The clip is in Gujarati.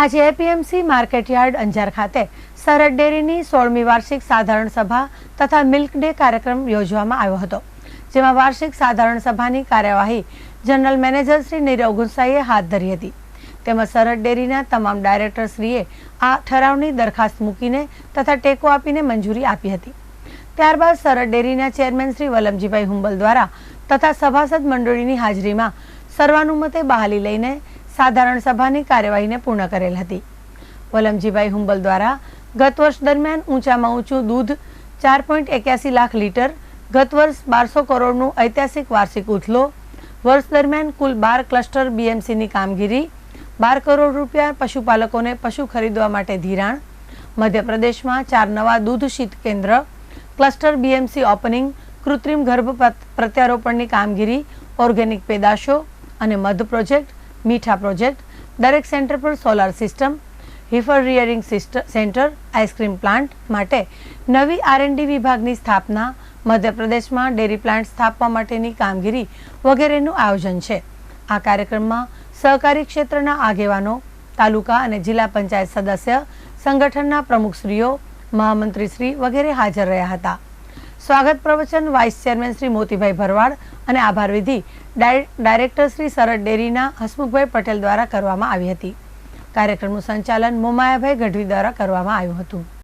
આજે એપીએમસી માર્કેટયાર્ડ અંજાર ખાતે સરહદ ડેરીની સોળમી વાર્ષિક સાધારણ સભા તથા મિલ્ક ડે કાર્યક્રમ યોજવામાં આવ્યો હતો, જેમાં વાર્ષિક સાધારણ સભાની કાર્યવાહી જનરલ મેનેજર શ્રી નીરવ ગુંસાઈએ હાથ ધરી હતી. તેમજ સરહદ ડેરીના તમામ ડાયરેક્ટરશ્રીએ આ ઠરાવની દરખાસ્ત મૂકીને તથા ટેકો આપીને મંજૂરી આપી હતી. ત્યારબાદ સરહદ ડેરીના ચેરમેન શ્રી વલમજીભાઈ હુંબલ દ્વારા તથા સભાસદ મંડળીની હાજરીમાં સર્વાનુમતે બહાલી લઈને સાધારણ સભાની કાર્યવાહીને પૂર્ણ કરેલ હતી. વલમજીભાઈ હુંબલ દ્વારા ગત વર્ષ દરમિયાન ઊંચામાં ઊંચું દૂધ ચાર પોઈન્ટ એક્યાસી લાખ લીટર, ગત વર્ષ બારસો કરોડનું ઐતિહાસિક વાર્ષિક ઉથલો, વર્ષ દરમિયાન કુલ બાર ક્લસ્ટર બીએમસીની કામગીરી, બાર કરોડ રૂપિયા પશુપાલકોને પશુ ખરીદવા માટે ધિરાણ, મધ્યપ્રદેશમાં ચાર નવા દૂધ શીત કેન્દ્ર, ક્લસ્ટર બીએમસી ઓપનિંગ, કૃત્રિમ ગર્ભ પ્રત્યારોપણની કામગીરી, ઓર્ગેનિક પેદાશો અને મધ પ્રોજેક્ટ મીઠા પ્રોજેક્ટ, દરેક સેન્ટર પર solar system, heifer rearing centre, ice cream plant માટે નવી આરએનડી વિભાગની સ્થાપના, મધ્યપ્રદેશમાં ડેરી પ્લાન્ટ સ્થાપવા માટેની કામગીરી વગેરેનું આયોજન છે. આ કાર્યક્રમમાં સહકારી ક્ષેત્રના આગેવાનો, તાલુકા અને જિલ્લા પંચાયત સદસ્ય, સંગઠનના પ્રમુખશ્રીઓ, મહામંત્રીશ્રી વગેરે હાજર રહ્યા હતા. સ્વાગત પ્રવચન વાઇસ ચેરમેન શ્રી મોતીભાઈ ભરવાડ અને આભાર વિધિ ડાયરેક્ટર શ્રી સરદ ડેરીના હસમુખભાઈ પટેલ દ્વારા કરવામાં આવી હતી. કાર્યક્રમનું સંચાલન મોમાયાભાઈ ગઢવી દ્વારા કરવામાં આવ્યું હતું.